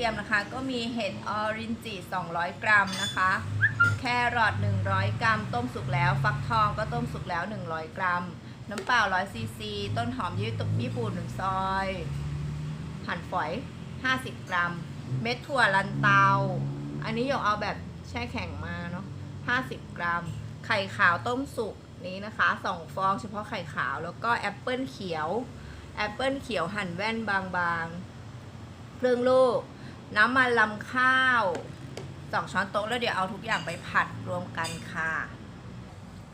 รียมนะคะ ก็มีเห็ดออรินจิ200 กรัมนะคะ แครอท100 กรัม ต้มสุกแล้ว ฟักทองก็ต้มสุกแล้ว 100 กรัม น้ำเปล่า100ซีซี ต้นหอมยี่ตุกญี่ปุ่น1ซอย หั่นฝอย 50 กรัม เม็ดถั่วลันเตา อันนี้หยกเอาแบบแช่แข็งมาเนาะ50 กรัม ไข่ขาวต้มสุกนี้นะคะ2ฟองเฉพาะไข่ขาว แล้วก็แอปเปิลเขียว แอปเปิลเขียวหั่นแว่นบางๆครึ่งลูก น้ำมันลำข้าวสองช้อนโต๊ะแล้วเดี๋ยวเอาทุกอย่างไปผัดรวมกันค่ะ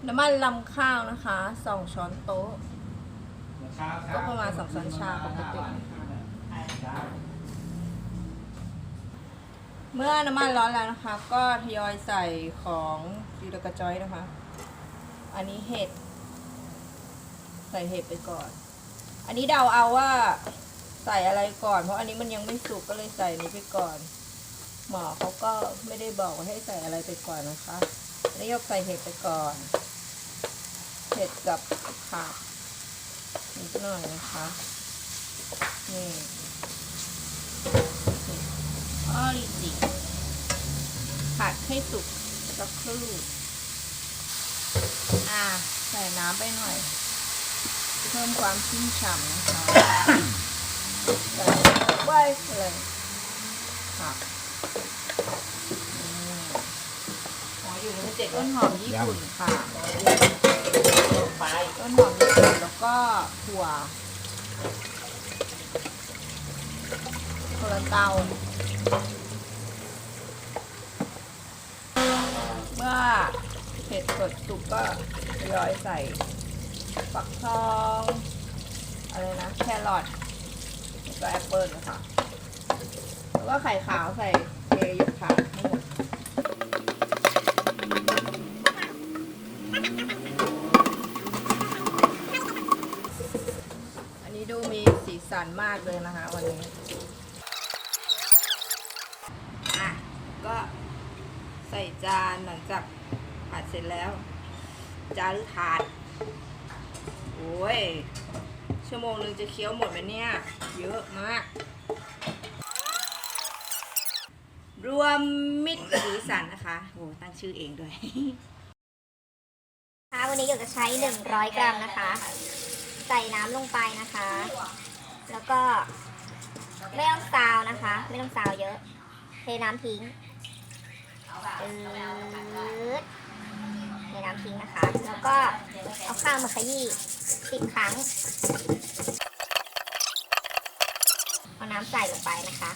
น้ำมันลำข้าวนะคะสองช้อนโต๊ะ ก็ประมาณสองช้อนชาปกติเมื่อน้ำมันร้อนแล้วนะคะ ก็ทยอยใส่ของยูดกระจอยนะคะ อันนี้เห็ด ใส่เห็ดไปก่อน อันนี้เดาเอาว่า ใส่อะไรก่อน เพราะอันนี้มันยังไม่สุกก็เลยใส่นี้ไปก่อน หมอเขาก็ไม่ได้บอกว่าให้ใส่อะไรไปก่อนนะคะนี่ยกใส่เห็ดไปก่อน เห็ดกับผักนิดหน่อยนะคะนี่ออริจิผัดให้สุกสักครู่อ่าใส่น้ำไปหน่อย เพิ่มความชุ่มฉ่ำนะคะ ไว้เลยค่ะต้นหอมญี่ปุ่นค่ะต้นหอมญี่ปุ่นแล้วก็ถั่วโคลาเตาเมื่อเผ็ดสดสุกก็ทยอยใส่ ฟักทอง อะไรนะ แครอท ก็แอปเปิลค่ะ แล้วก็ไข่ขาวใส่เทยกค่ะทั้งหมดอันนี้ดูมีสีสันมากเลยนะคะ วันนี้ อะ ก็ใส่จานหลังจากผัดเสร็จแล้ว จานหรือถาด โอ้ย ชั่วโมงหนึงจะเคี้ยวหมดไหมเนี่ย เยอะมาก รวมมิตรสีสันนะคะโอ้ตั้งชื่อเองด้วยค่ะวันนี้หยกจะใช้ 100 กรัมนะคะ ใส่น้ำลงไปนะคะ แล้วก็ไม่ต้องซาวนะคะ ไม่ต้องซาวเยอะ เทน้ำทิ้งอืดเทน้ำทิ้งนะคะ แล้วก็เอาข้าวมาขยี้ สิบครั้งเอาน้ำใส่ลงไปนะคะ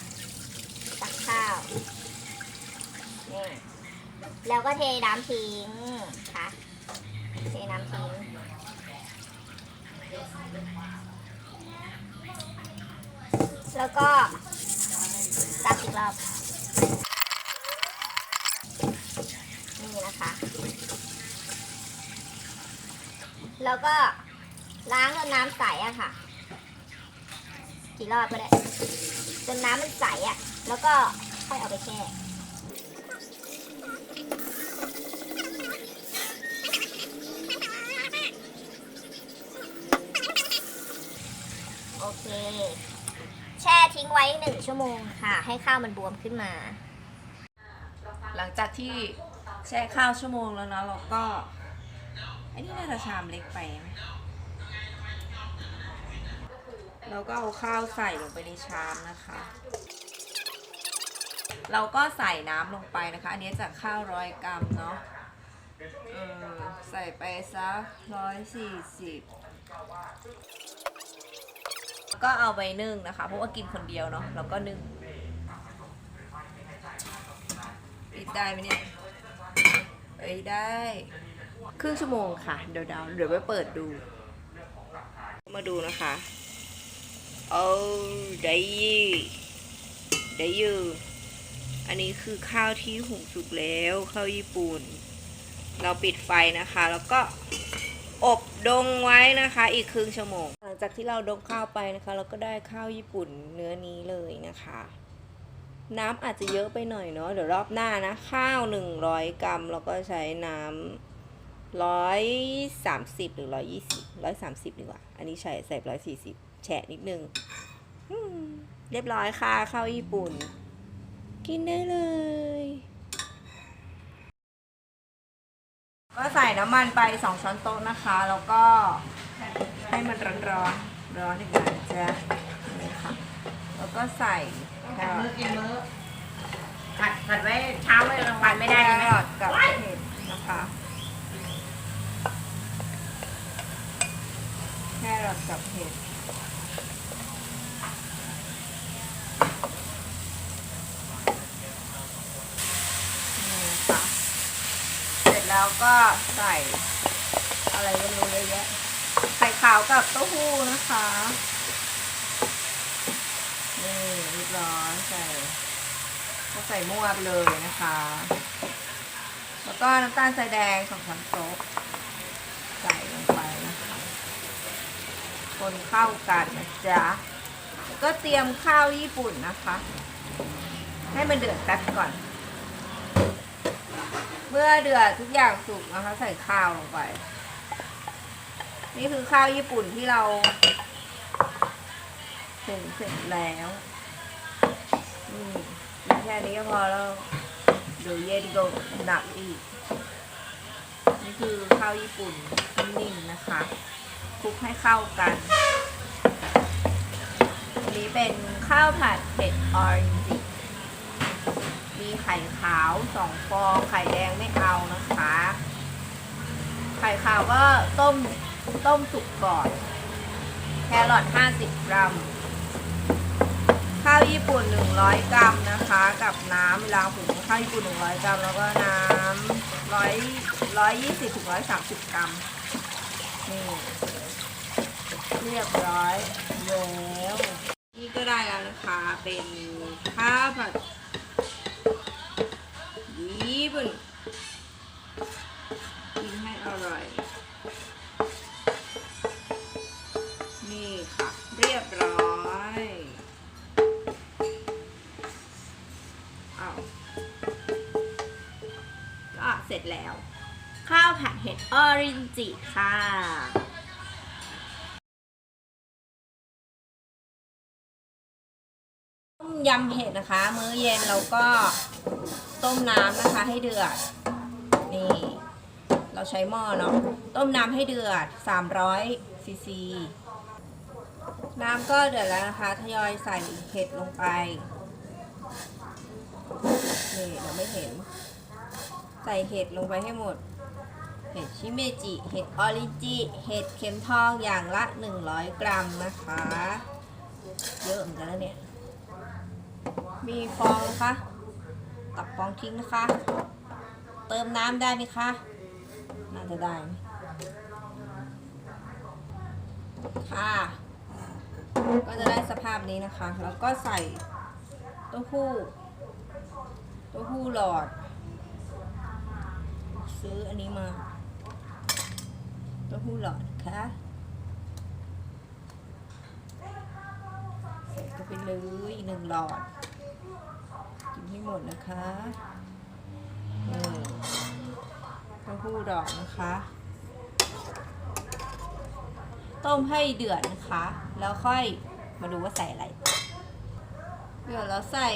ตักข้าวนี่แล้วก็เทน้ำทิ้งค่ะเทน้ำทิ้งแล้วก็ตักอีกรอบนี่นะคะ แล้วก็ ล้างจนน้ำใสอะค่ะ กี่รอบก็ได้จนน้ำมันใสอะแล้วก็ค่อยเอาไปแช่โอเค แช่ทิ้งไว้หนึ่งชั่วโมงค่ะ ให้ข้าวมันบวมขึ้นมา หลังจากที่แช่ข้าวชั่วโมงแล้วเนาะเราก็อันนี้น่าจะชามเล็กไปไหม เราก็เอาข้าวใส่ลงไปในชามนะคะ เราก็ใส่น้ำลงไปนะคะ อันนี้จากข้าวร้อยกรัมเนาะเออใส่ไปสักร้อยสี่สิบก็เอาไปนึ่งนะคะ เพราะว่ากินคนเดียวเนาะเราก็นึ่งปิดได้ไหมเนี่ยเอ้ยได้ ครึ่งชั่วโมงค่ะ เดี๋ยวเดี๋ยวไปเปิดดู มาดูนะคะ เอาได้ยี่ได้ยูอันนี้คือข้าวที่หุงสุกแล้วข้าวญี่ปุ่น เราปิดไฟนะคะ แล้วก็อบดงไว้นะคะ อีกครึ่งชั่วโมง หลังจากที่เราดงข้าวไปนะคะ เราก็ได้ข้าวญี่ปุ่นเนื้อนี้เลยนะคะ น้ำอาจจะเยอะไปหน่อยเนาะเดี๋ยวรอบหน้านะข้าวหนึ่งร้อยกรัมแล้วก็ใช้น้ำร้อยสามสิบหรือร้อยยี่สิบร้อยสามสิบดีกว่า อันนี้ใส่ใส่ร้อยสี่สิบ แฉะนิดนึงอืมเรียบร้อยค่ะข้าวญี่ปุ่น กินได้เลย ก็ใส่น้ำมันไป2ช้อนโต๊ะนะคะ แล้วก็ให้มันร้อนร้อนๆร้อนอีกหน่อยนะจ๊ะนี่ค่ะ แล้วก็ใส่แครอมื้อทกินมื้อผัดผัดไว้เช้าไว้กลางวันไม่ได้แคใช่ไหมรอทกับเห็ดนะคะแครอทกับเห็ด นี่ค่ะ เสร็จ แล้วก็ใส่อะไรก็ไม่รู้เยอะแยะไข่ขาวกับเต้าหู้นะคะ นี่เรียบร้อยใส่ก็ใส่มั่วไปเลยนะคะ แล้วก็น้ำตาลทรายแดงสองช้อนโต๊ะใส่ลงไปนะคะ คนเข้ากันนะจ๊ะแล้วก็เตรียมข้าวญี่ปุ่นนะคะ ให้มันเดือดแป๊บก่อน เมื่อเดือดทุกอย่างสุกนะคะ ใส่ข้าวลงไป นี่คือข้าวญี่ปุ่นที่เราถึงเสร็จแล้วอืมแค่นี้ก็พอแล้วเดี๋ยวเย็นก็หนักอีก นี่คือข้าวญี่ปุ่นนิ่มๆนะคะคลุกให้เข้ากันอันนี้เป็นข้าวผัดเผ็ดออรินจิ ไข่ขาวสองฟอง ไข่แดงไม่เอานะคะ ไข่ขาวก็ต้มต้มสุกก่อน แครอท50 กรัม ข้าวญี่ปุ่น 100 กรัมนะคะ กับน้ำเวลาหุงข้าวญี่ปุ่น 100 กรัม แล้วก็น้ำร้อยร้อยยี่สิบถึงร้อยสามสิบกรัม นี่เรียบร้อยแล้วนี่ก็ได้แล้วนะคะ เป็นข้าวผัด ผัดเห็ดออรินจิค่ะต้มยำเห็ดนะคะ มื้อเย็นเราก็ต้มน้ำนะคะให้เดือด นี่ เราใช้หม้อเนาะต้มน้ำให้เดือด 300ซีซีน้ำก็เดือดแล้วนะคะทยอยใส่เห็ดลงไปนี่เราไม่เห็น ใส่เห็ดลงไปให้หมด เห็ดชิเมจิ เห็ดออริจิ เห็ดเข็มทองอย่างละ 100 กรัมนะคะ เยอะเหมือนกันแล้วเนี่ย มีฟองนะคะ ตักฟองทิ้งนะคะ เติมน้ำได้ไหมคะ น่าจะได้ ค่ะ ก็จะได้สภาพนี้นะคะ แล้วก็ใส่เต้าหู้เต้าหู้หลอด ซื้ออันนี้มา ต้าหู้หลอดค่ะใส่เข้าไปเลยหนึ่งหลอดกินให้หมดนะคะเต้าหู้ดอกนะคะ ต้มให้เดือดนะคะ แล้วค่อยมาดูว่าใส่อะไร เดือดแล้วใส่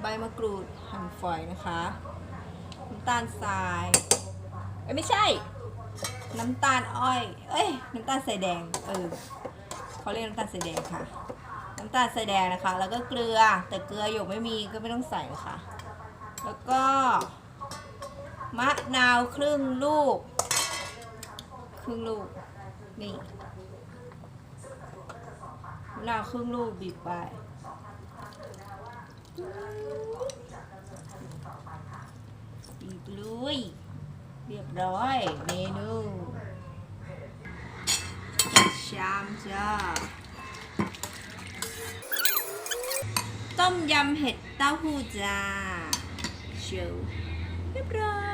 ใบมะกรูดหั่นฝอยนะคะ น้ำตาลทรายเอ้ยไม่ใช่ น้ำตาลอ้อย เอ้ย น้ำตาลใส่แดง เออเขาเรียกน้ำตาลใส่แดงค่ะ น้ำตาลใส่แดงนะคะ แล้วก็เกลือ แต่เกลือหยกไม่มีก็ไม่ต้องใส่นะคะ แล้วก็มะนาวครึ่งลูก ครึ่งลูก นี่มะนาวครึ่งลูกบีบไปบีบเลย เรียบร้อย เมนูชามจ้า ต้มยำเห็ดเต้าหู้จ้าเชียวเรียบร้อย